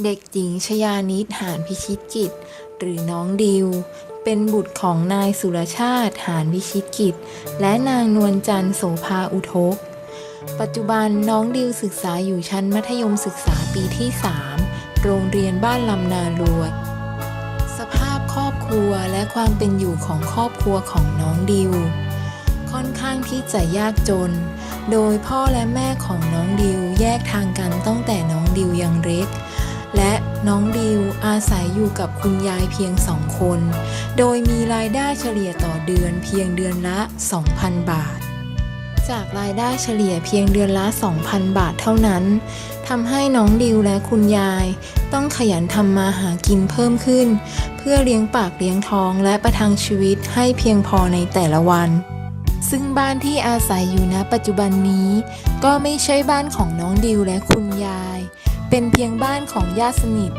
เด็กหญิงชยานิดหานพิชิตกิจ หรือน้องดิว เป็นบุตรของนายสุรชาติหานพิชิตกิจ และนางนวลจันทร์โสภาอุทก ปัจจุบันน้องดิวศึกษาอยู่ชั้นมัธยมศึกษาปีที่ 3 โรงเรียนบ้านลำนาลวด สภาพครอบครัวและความเป็นอยู่ของครอบครัวของน้องดิว ค่อนข้างที่จะยากจน โดยพ่อและแม่ของน้องดิวแยกทางกันตั้งแต่น้อง น้องดิวอาศัยอยู่กับคุณยายเพียงสองคน โดยมีรายได้เฉลี่ยต่อเดือนเพียงเดือนละ 2,000 บาท จากรายได้เฉลี่ยเพียงเดือนละ 2,000 บาทเท่านั้นทำให้น้องดิวและคุณยาย ต้องขยันทำมาหากินเพิ่มขึ้น เพื่อเลี้ยงปากเลี้ยงท้องและประทังชีวิตให้เพียงพอในแต่ละวันซึ่งบ้านที่อาศัยอยู่ณปัจจุบันนี้ ก็ไม่ใช่บ้านของน้องดิวและคุณยาย เป็นเพียงบ้านของญาติสนิท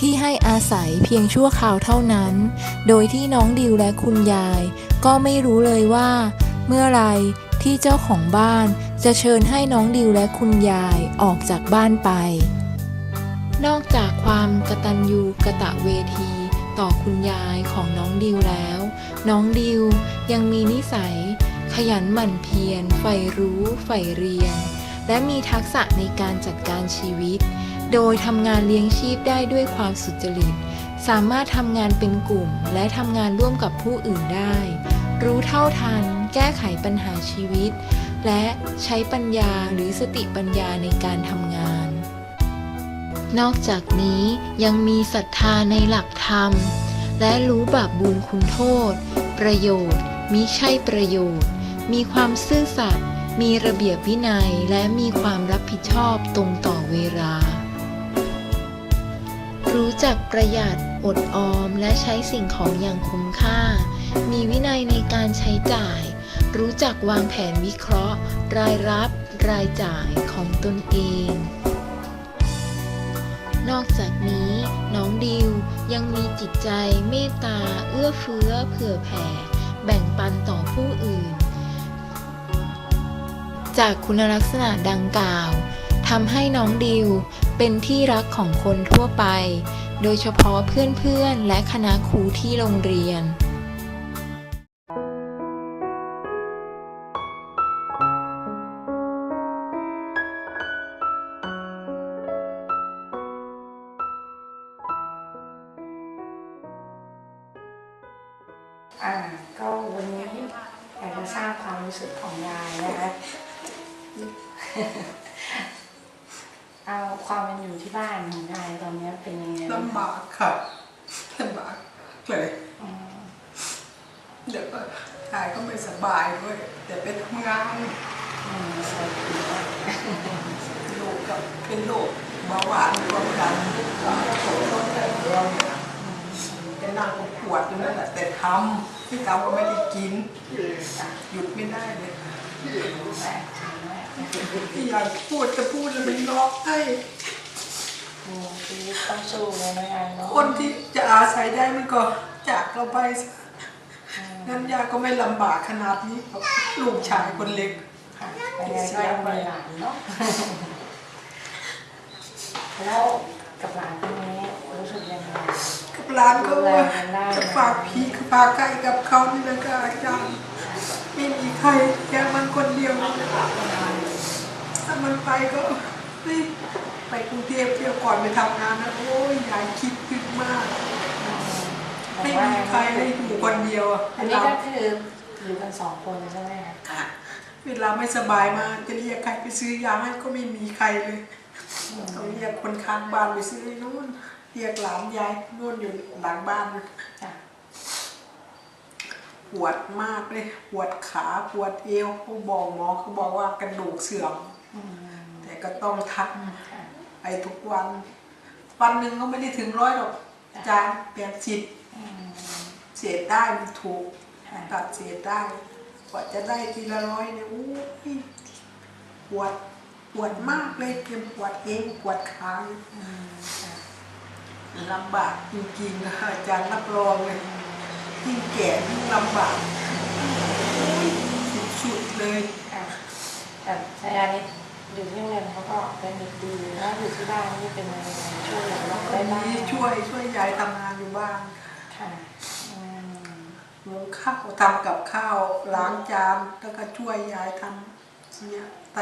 ที่ให้อาศัยเพียงชั่วคราวเท่านั้น โดยที่น้องดิวและคุณยาย ก็ไม่รู้เลยว่า เมื่อไรที่เจ้าของบ้านจะเชิญให้น้องดิวและคุณยายออกจากบ้านไป นอกจากความกตัญญูกะตะเวที ต่อคุณยายของน้องดิวแล้ว น้องดิวยังมีนิสัย ขยันหมั่นเพียรใฝ่รู้ใฝ่เรียน และมีทักษะในการจัดการชีวิต โดยทำงานเลี้ยงชีพได้ด้วยความสุจริต สามารถทำงานเป็นกลุ่ม และทำงานร่วมกับผู้อื่นได้ รู้เท่าทัน แก้ไขปัญหาชีวิต และใช้ปัญญาหรือสติปัญญาในการทำงาน นอกจากนี้ยังมีศรัทธาในหลักธรรม และรู้บาปบุญคุณโทษ ประโยชน์มิใช่ประโยชน์ มีความซื่อสัตย์ มีระเบียบวินัยและมีความรับผิดชอบตรงต่อเวลา รู้จักประหยัดอดออมและใช้สิ่งของอย่างคุ้มค่า มีวินัยในการใช้จ่าย รู้จักวางแผนวิเคราะห์ รายรับ รายจ่ายของตนเอง นอกจากนี้น้องดิวยังมีจิตใจเมตตา เอื้อเฟื้อเผื่อแผ่ แบ่งปันต่อผู้อื่น จากคุณลักษณะดังกล่าวทำให้น้องดิวเป็นที่รักของคนทั่วไป โดยเฉพาะเพื่อนๆ และคณะครูที่โรงเรียน อ่า ก็วันนี้อยากจะทราบความรู้สึกของยายนะคะ เอาความเป็นอยู่ที่บ้านของยายตอนนี้เป็นยังไงบ้างลำบากค่ะลำบากเลยอืมเดี๋ยวก็กายก็ไม่สบายด้วยเดี๋ยวไปทำงานอืมใส่ถุงอะลูกกับเป็นโรคเบาหวานความดันก็โถต้นแต่เดียวเนี่ยเป็นนั่งก็ปวดอยู่นั่นแหละแต่ทำที่ทำก็ไม่ได้กินหยุดไม่ได้เลย ค่ะแม่ใช่ไหมที่อยากพูดจะพูดแล้วมันร้องไห้อืมชีวิตต้องสู้เลยนะยายเนาะคนที่จะอาศัยได้มันก็จากเราไปซะงั้นยาก็ไม่ลำบากขนาดนี้หรอกลูกชายคนเล็กค่ะยังไงก็ยังมีหลานเนาะแล้วกับหลานคนนี้รู้สึกยังไงกับร้านก็ดูแลกันได้จะฝากพี่ฝากใกล้กับเขานี่นะก็อาจารย์ไม่มีใครแค่มันคนเดียวนี่แหละถ้ามันไปก็เฮ้ยไปกรุงเทพเที่ยวก่อนไปทำงานนะโอ้ยยายคิดถึงมากไม่มีใครให้อยู่คนเดียวอะอันนี้ลาก็คืออยู่กันสองคนใช่ไหมคะเวลาไม่สบายมาจะเรียกใครไปซื้อยาให้ก็ไม่มีใครเลยต้องเรียกคนข้างบ้านไปซื้อนู่นเรียกหลานยายนู่นอยู่หลังบ้านปวดมากเลยปวดขาปวดเอวเขาบอกหมอเขาบอกว่ากระดูกเสื่อม แต่ก็ต้องทค่ะำไปทุกวัน วันหนึ่งก็ไม่ได้ถึงร้อยหรอกจานแปดสิบอืมเศษได้มันถูกค่ะตัดเศษได้กว่าจะได้ทีละร้อยเนี่ยอู้ยปวดปวดมากเลยเจ็บปวดเองปวดขาอืมค่ะลำบากจริงๆนะอาจารย์รับรองเลยยิ่งแก่ยิ่งลำบากสุดๆเลยค่ะแต่ชายานิด อยู่ที่โรงเรียนเขาก็เป็นเด็กดีแล้วอยู่ที่บ้านนี่เป็นยังไงช่วยเหลือเราก็ได้บ้างดีช่วยช่วยยายทำงานอยู่บ้านค่ะอืมหุงข้าวทำกับข้าวล้างจานแล้วก็ช่วยยายทำเนี่ยท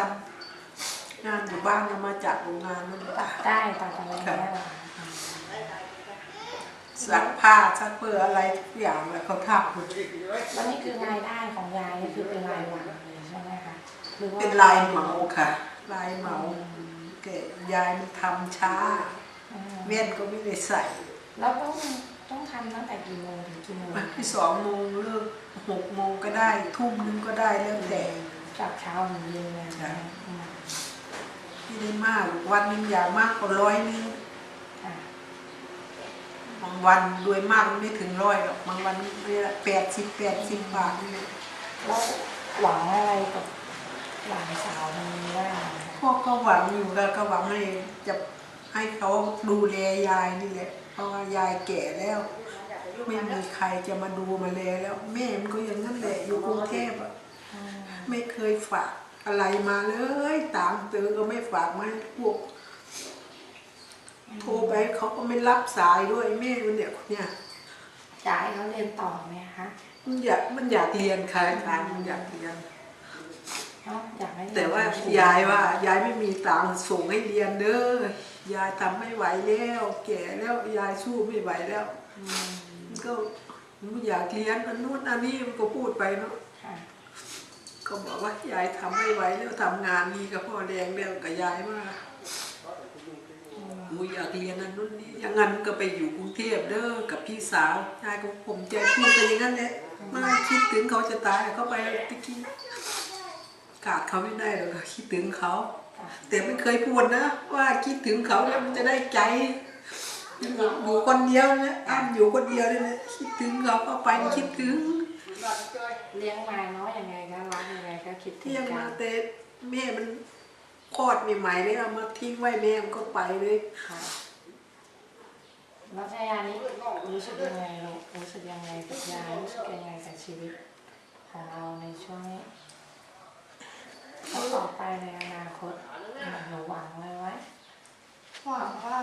ำงานอยู่บ้านเอามาจากโรงงานนั่นแหละตัดได้ตัดอะไรเงี้ยเหรอซักผ้าซักเปื้ออะไรทุกอย่างแล้วเขาทำหมดแล้วนี่คือรายได้ของยายนี่คือเป็นรายวันเลยใช่ไหมคะหรือว่าเป็นลายเหมาค่ะ ลายเหมาแกยายมันทำช้าอืมเม่นก็ไม่ได้ใส่ แล้วต้องต้องทำตั้งแต่กี่โมงถึงกี่โมงที่สองโมงเลิกหกโมงก็ได้ ทุ่มนึงก็ได้แล้วแต่จากเช้าถึงเย็นเลยใช่อืมไม่ได้มากวันหนึงอย่างมากกว่าร้อยนึงค่ะบางวันรวยมากไม่ถึงร้อยหรอกบางวันแปดสิบแปดสิบบาทนี่แล้วหวังอะไรกับ หลานสาวคนนี้บ้างคะพ่อก็หวังอยู่แล้วก็หวังให้จะให้เขาดูแลยายนี่แหละเพราะว่ายายแก่แล้วไม่มีใครจะมาดูมาแลแล้ว แม่มันก็อย่างนั้นแหละอยู่กรุงเทพอะอืมไม่เคยฝากอะไรมาเลยตามเตอก็ไม่ฝากมาให้พวกโทรไปเขาก็ไม่รับสายด้วยแม่มันเนี่ยคนเนี่ยอยากให้เขาเรียนต่อไหมคะมันอยากมันอยากเรียนค่ะอาจารย์มันอยากเรียน แต่ว่าสูงยายว่ายายไม่มีตังค์ส่งให้เรียนเด้อยายทำไม่ไหวแล้ว แก่แล้วยายสู้ไม่ไหวแล้วอืมมันก็มันอยากเรียนอันนู้นอันนี้มันก็พูดไปเนาะค่ะก็บอกว่ายายทำไม่ไหวแล้วทำงานนี่กับพ่อแดงแล้วกับยายว่าหนูอยากเรียนอันนู้นนี่อย่างนั้นก็ไปอยู่กรุงเทพเด้อกับพี่สาวยายก็ผมใจพูดไปอย่างนั้นแหละมาคิดถึงเขาจะตายเขาไปตะกี้ ขาดเขาไม่ได้หรอกคิดถึงเขา แต่ไม่เคยพูดนะ ว่าคิดถึงเขาแล้วมันจะได้ใจอยู่คนเดียวนะอ้ำอยู่คนเดียวเลยนะคิดถึงเขาก็ไปคิดถึงเลี้ยงมาเนาะยังไงก็รักยังไงก็คิดถึงเที่ยงกัมานแต่แม่มันคลอดใหม่ๆเลยเอามาทิ้งไว้แม่มันก็ไปเลยค่ะแล้วชายานี้รู้สึกยังไงลูกรู้สึกยังไงกับยายรู้สึกยังไงกับชีวิตของเราในช่วงนี้ แล้วต่อไปในอนาคตหนูหวังอะไรไว้ หวังว่า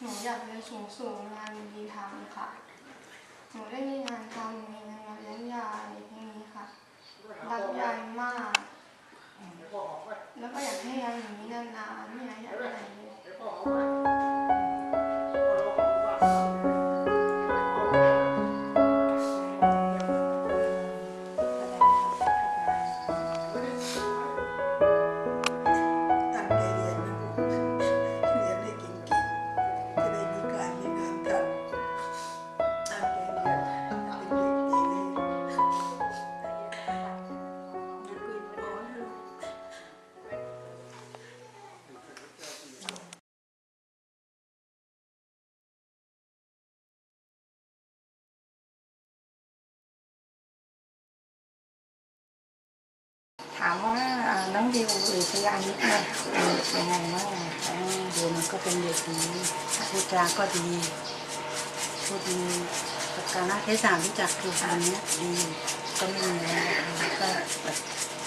หนูอยากเรียนสูงสูงๆงานมีทำค่ะ หนูได้มีงานทำมีงานเลี้ยงยายอย่าง ดิวหรือชยานิดเนี่ยเป็นยังไงบ้างอ่าเดี๋ยวมันก็เป็นเด็กดีพูดจาก็ดีพูดดีกับการละเทศะรู้จักถูกอันเนี้ยดีก็ไม่มีอะไรนะคะก็แบบ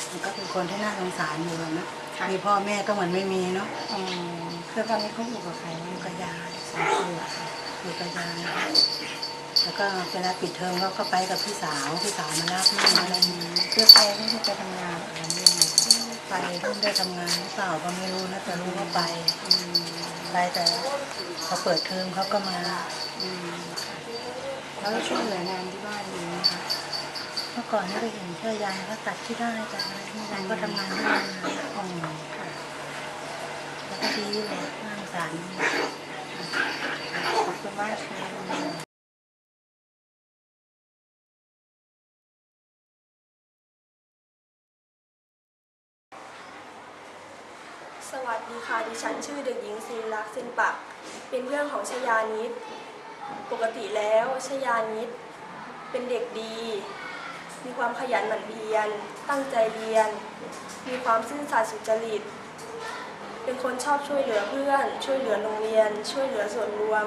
มันก็เป็นคนที่น่าสงสารอยู่อะนะมีพ่อแม่ก็เหมือนไม่มีเนาะอืมคือตอนนี้เขาอยู่กับใครอยู่กักับบยายสองคนอยู่กับยายแล้วก็เวลาปิดเทอมเขาก็ไปกับพี่สาวพี่สาวมารับนี่อะไรนี้คือไปไม่ได้ไปทำงานอะไรนี่ไง ไปต้องได้ทำงานหรือเปล่าก็ไม่รู้นะแต่รู้ว่าไปอืมไปแต่พอเปิดเทอมเขาก็มาอืมแล้วช่วยเหลืองานที่บ้านอยู่ไหมคะเมื่อก่อนนี่ก็เห็นช่วยยายเขาตัดที่ได้แต่อะไรที่ยายก็ทำงานที่นั่นอืมค่ะแล้วก็ดีเลยน่าสงสาร ขอบคุณมากค่ะ สวัสดีค่ะ ดิฉันชื่อเด็กหญิงศิริลักษณ์เซนปัก เป็นเพื่อนของชยานิด ปกติแล้วชยานิดเป็นเด็กดี มีความขยันหมั่นเพียร ตั้งใจเรียน มีความซื่อสัตย์สุจริต เป็นคนชอบช่วยเหลือเพื่อน ช่วยเหลือโรงเรียน ช่วยเหลือส่วนรวม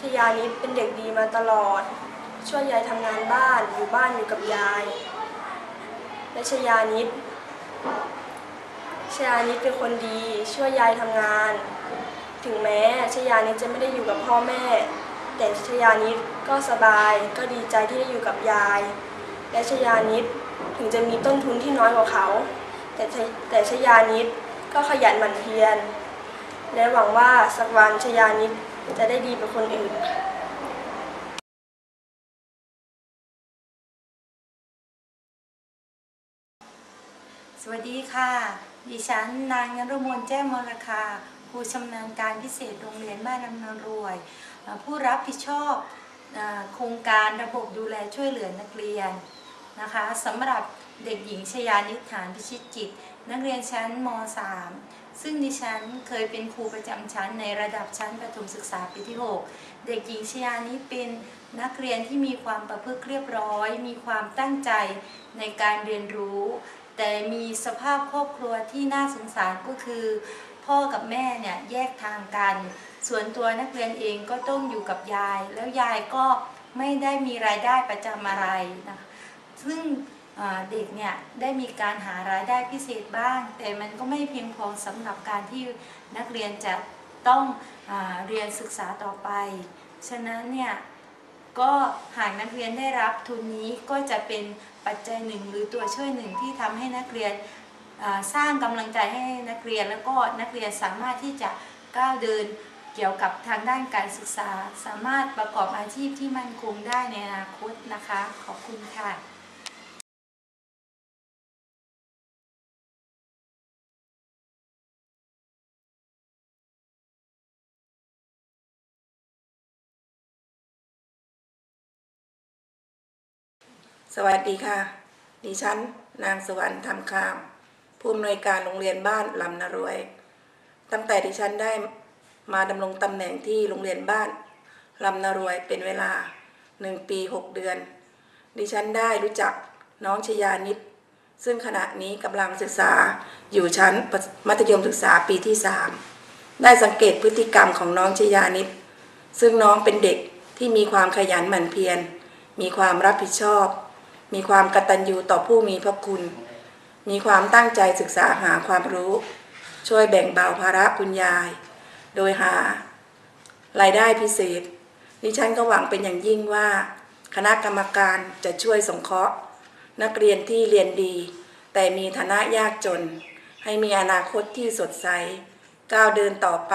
ชยานิดเป็นเด็กดีมาตลอด ช่วยยายทำงานบ้าน อยู่บ้านอยู่กับยาย และชยานิด ชยานิดเป็นคนดี ช่วยยายทำงาน ถึงแม้ชยานิดจะไม่ได้อยู่กับพ่อแม่ แต่ชยานิดก็สบายก็ดีใจที่ได้อยู่กับยาย และชยานิดถึงจะมีต้นทุนที่น้อยกว่าเขา แต่แต่ชยานิดก็ขยันหมั่นเพียรและหวังว่าสักวันชยานิดจะได้ดีกว่าคนอื่น วัสดีค่ะ ดิฉันนางนรมนแจ้งมรคาครูชำนาญการพิเศษโรงเรียนบ้านลำนารวย ผู้รับผิดชอบโครงการระบบดูแลช่วยเหลือนักเรียนนะคะสำหรับเด็กหญิงชยานิษฐานพิชิตจิต นักเรียนชั้นม .3 ซึ่งดิฉันเคยเป็นครูประจำชั้นในระดับชั้นประถมศึกษาปีที่ 6 เด็กหญิงชยานิษเป็นนักเรียนที่มีความประพฤติเรียบร้อย มีความตั้งใจในการเรียนรู้ แต่มีสภาพครอบครัวที่น่าสงสารก็คือ พ่อกับแม่เนี่ยแยกทางกัน ส่วนตัวนักเรียนเองก็ต้องอยู่กับยาย แล้วยายก็ไม่ได้มีรายได้ประจำอะไรนะคะซึ่งเด็กเนี่ยได้มีการหารายได้พิเศษบ้าง แต่มันก็ไม่เพียงพอสำหรับการที่นักเรียนจะต้องอเรียนศึกษาต่อไป ฉะนั้นเนี่ย ก็หากนักเรียนได้รับทุนนี้ก็จะเป็นปัจจัยหนึ่งหรือตัวช่วยหนึ่งที่ทำให้นักเรียนสร้างกำลังใจให้นักเรียน แล้วก็นักเรียนสามารถที่จะก้าวเดินเกี่ยวกับทางด้านการศึกษา สามารถประกอบอาชีพที่มั่นคงได้ในอนาคตนะคะ ขอบคุณค่ะ สวัสดีค่ะ ดิฉัน นางสวรรค์ธรรมคาม ผู้อำนวยการโรงเรียนบ้านลำนารวย ตั้งแต่ดิฉันได้มาดำรงตำแหน่งที่โรงเรียนบ้านลำนารวยเป็นเวลาหนึ่งปีหกเดือน ดิฉันได้รู้จักน้องชยานิด ซึ่งขณะนี้กำลังศึกษาอยู่ชั้นมัธยมศึกษาปีที่สามได้สังเกตพฤติกรรมของน้องชยานิด ซึ่งน้องเป็นเด็กที่มีความขยันหมั่นเพียร มีความรับผิดชอบ มีความกตัญญูต่อผู้มีพระคุณ มีความตั้งใจศึกษาหาความรู้ ช่วยแบ่งเบาภาระคุณยาย โดยหา รายได้พิเศษดิฉันก็หวังเป็นอย่างยิ่งว่า คณะกรรมการจะช่วยสงเคราะห์ นักเรียนที่เรียนดี แต่มีฐานะยากจน ให้มีอนาคตที่สดใสก้าวเดินต่อไป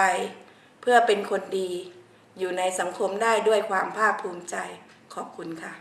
เพื่อเป็นคนดี อยู่ในสังคมได้ด้วยความภาคภูมิใจขอบคุณค่ะ